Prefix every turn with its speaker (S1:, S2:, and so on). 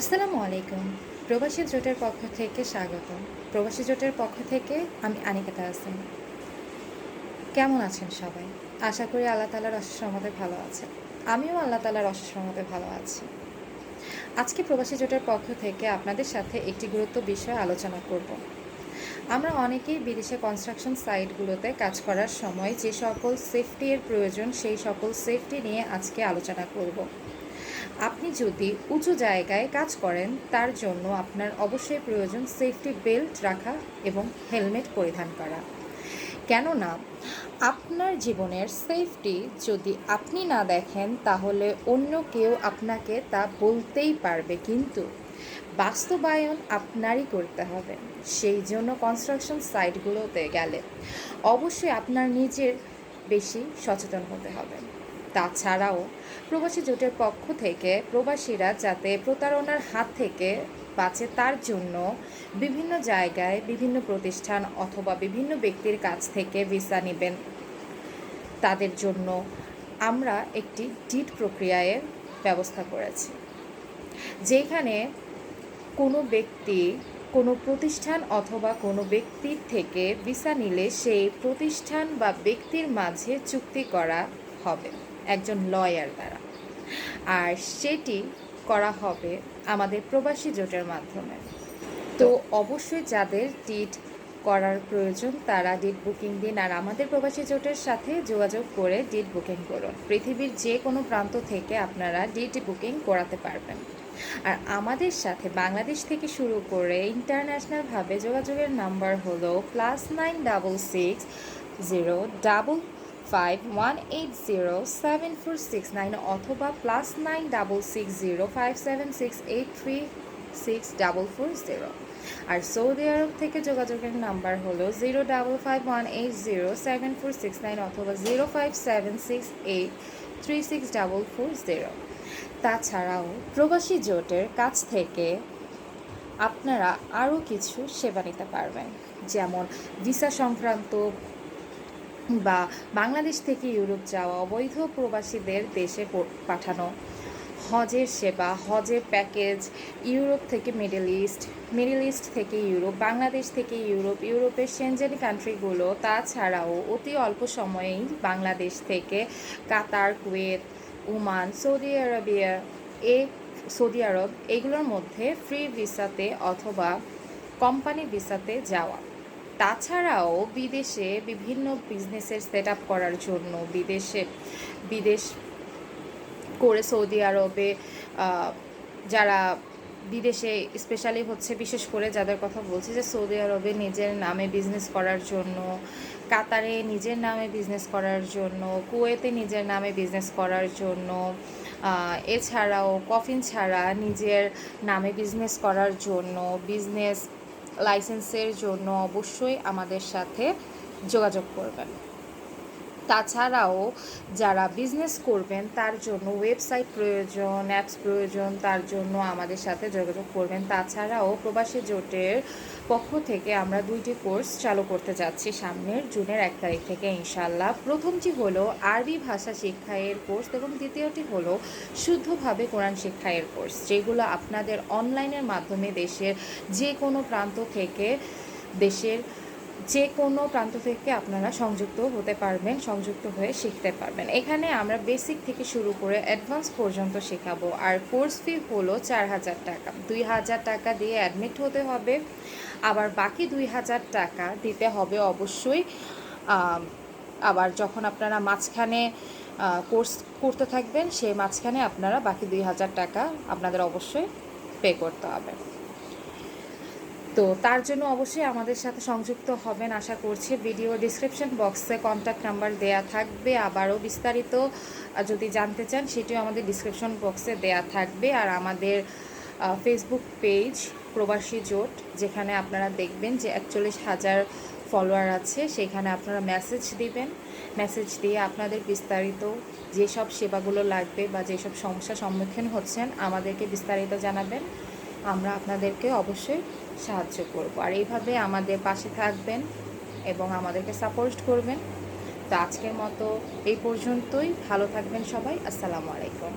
S1: আসসালামু আলাইকুম। প্রবাসী জোটের পক্ষ থেকে স্বাগত প্রবাসী জোটের পক্ষ থেকে আমি আনিকাতা হাসান কেমন আছেন সবাই? আশা করি আল্লাহ তালার অশেষ ভালো আছে আমিও আল্লাহ তালার অশেষ ভালো আছি। আজকে প্রবাসী জোটের পক্ষ থেকে আপনাদের সাথে একটি গুরুত্ব বিষয় আলোচনা করব। আমরা অনেকেই বিদেশে কনস্ট্রাকশন সাইটগুলোতে কাজ করার সময় যে সকল সেফটি এর প্রয়োজন, সেই সকল সেফটি নিয়ে আজকে আলোচনা করব। আপনি যদি উঁচু জায়গায় কাজ করেন, তার জন্য আপনার অবশ্যই প্রয়োজন সেফটি বেল্ট রাখা এবং হেলমেট পরিধান করা। কেননা, আপনার জীবনের সেফটি যদি আপনি না দেখেন, তাহলে অন্য কেউ আপনাকে তা বলতেই পারবে। কিন্তু বাস্তবায়ন আপনারই করতে হবে। সেই জন্য কনস্ট্রাকশন সাইটগুলোতে গেলে অবশ্যই আপনার নিজের বেশি সচেতন হতে হবে। তাছাড়াও প্রবাসী জোটের পক্ষ থেকে প্রবাসীরা যাতে প্রতারণার হাত থেকে বাঁচে, তার জন্য বিভিন্ন জায়গায় বিভিন্ন প্রতিষ্ঠান অথবা বিভিন্ন ব্যক্তির কাছ থেকে ভিসা নেবেন। তাদের জন্য আমরা একটি ডিট প্রক্রিয়ায় ব্যবস্থা করেছি, যেখানে কোনো ব্যক্তি, কোনো প্রতিষ্ঠান অথবা কোনো ব্যক্তির থেকে ভিসা নিলে সেই প্রতিষ্ঠান বা ব্যক্তির মাঝে চুক্তি করা হবে। একজন লয়ার দ্বারা। আর সেটি করা হবে আমাদের প্রবাসী জোটের মাধ্যমে। তো অবশ্যই যাদের ডিট করার প্রয়োজন, তারা ডিট বুকিং দিন আর আমাদের প্রবাসী জোটের সাথে যোগাযোগ করে ডিট বুকিং করুন। পৃথিবীর যে কোনো প্রান্ত থেকে আপনারা ডিট বুকিং করাতে পারবেন। আর আমাদের সাথে বাংলাদেশ থেকে শুরু করে ইন্টারন্যাশনালভাবে যোগাযোগের নাম্বার হলো plus nine double six zero double five one eight zero seven four six nine অথবা plus nine double six zero five seven six eight three six double four zero আর সৌদি আরব থেকে যোগাযোগের নাম্বার হলো zero double five one eight zero seven four six nine অথবা zero five seven six eight three six double four zero তাছাড়াও প্রবাসী জোটের কাছ থেকে আপনারা আরও কিছু সেবা নিতে পারবেন, যেমন ভিসা সংক্রান্ত বা বাংলাদেশ থেকে ইউরোপ যাওয়া অবৈধ প্রবাসীদের দেশে পাঠানো, হজের সেবা, হজের প্যাকেজ, ইউরোপ থেকে মিডল ইস্ট মিডল ইস্ট থেকে ইউরোপ, বাংলাদেশ থেকে ইউরোপ, ইউরোপের সেনজেন কান্ট্রিগুলো তাছাড়াও অতি অল্প সময়েই বাংলাদেশ থেকে Qatar, Kuwait, Oman, Saudi Arabia, এ, সৌদি আরব, এগুলোর মধ্যে ফ্রি ভিসাতে অথবা কোম্পানি ভিসাতে যাওয়া। তাছাড়াও বিদেশে বিভিন্ন বিজনেসের সেট আপ করার জন্য বিদেশে, বিদেশ করে সৌদি আরবে যারা বিদেশে স্পেশালি হচ্ছে বিশেষ করে যাদের কথা বলছি যে সৌদি আরবে নিজের নামে বিজনেস করার জন্য, কাতারে নিজের নামে বিজনেস করার জন্য, কুয়েতে নিজের নামে বিজনেস করার জন্য এছাড়াও কফিন ছাড়া নিজের নামে বিজনেস করার জন্য বিজনেস লাইসেন্সের জন্য অবশ্যই আমাদের সাথে যোগাযোগ করবেন। তাছাড়াও যারা বিজনেস করবেন, তার জন্য ওয়েবসাইট প্রয়োজন অ্যাপস প্রয়োজন, তার জন্য আমাদের সাথে যোগাযোগ করবেন। তাছাড়াও প্রবাসী জোটের পক্ষ থেকে আমরা দুইটি কোর্স চালু করতে যাচ্ছি সামনের জুনের এক তারিখ থেকে ইনশাল্লাহ প্রথমটি হলো আরবি ভাষা শিক্ষায়ের কোর্স এবং দ্বিতীয়টি হলো শুদ্ধভাবে কোরআন শিক্ষায়ের কোর্স যেগুলো আপনাদের অনলাইনের মাধ্যমে দেশের যে কোনো প্রান্ত থেকে দেশের যে কোনো প্রান্ত থেকে আপনারা সংযুক্ত হতে পারবেন, সংযুক্ত হয়ে শিখতে পারবেন। এখানে আমরা বেসিক থেকে শুরু করে অ্যাডভান্স পর্যন্ত শেখাবো। আর কোর্স ফি হলো চার হাজার টাকা। দুই হাজার টাকা দিয়ে অ্যাডমিট হতে হবে। আবার বাকি দুই হাজার টাকা দিতে হবে অবশ্যই আবার যখন আপনারা মাঝখানে কোর্স করতে থাকবেন, সেই মাঝখানে আপনারা বাকি দুই হাজার টাকা আপনাদের অবশ্যই পে করতে হবে। তো তার জন্য অবশ্যই আমাদের সাথে সংযুক্ত হবেন আশা করছি। ভিডিও ডিসক্রিপশন বক্সে কন্ট্যাক্ট নাম্বার দেয়া থাকবে। আবারও বিস্তারিত যদি জানতে চান, সেটিও আমাদের ডিসক্রিপশন বক্সে দেয়া থাকবে। আর আমাদের ফেসবুক পেজ প্রবাসী জোট, যেখানে আপনারা দেখবেন যে একচল্লিশ হাজার ফলোয়ার আছে, সেখানে আপনারা মেসেজ দিবেন। মেসেজ দিয়ে আপনাদের বিস্তারিত যেসব সেবাগুলো লাগবে বা যেসব সমস্যার সম্মুখীন হচ্ছেন, আমাদেরকে বিস্তারিত জানাবেন। আমরা আপনাদেরকে অবশ্যই সাহায্য করব। আর এইভাবে আমাদের পাশে থাকবেন এবং আমাদেরকে সাপোর্ট করবেন। তো আজকের মতো এই পর্যন্তই। ভালো থাকবেন সবাই। আসসালামু আলাইকুম।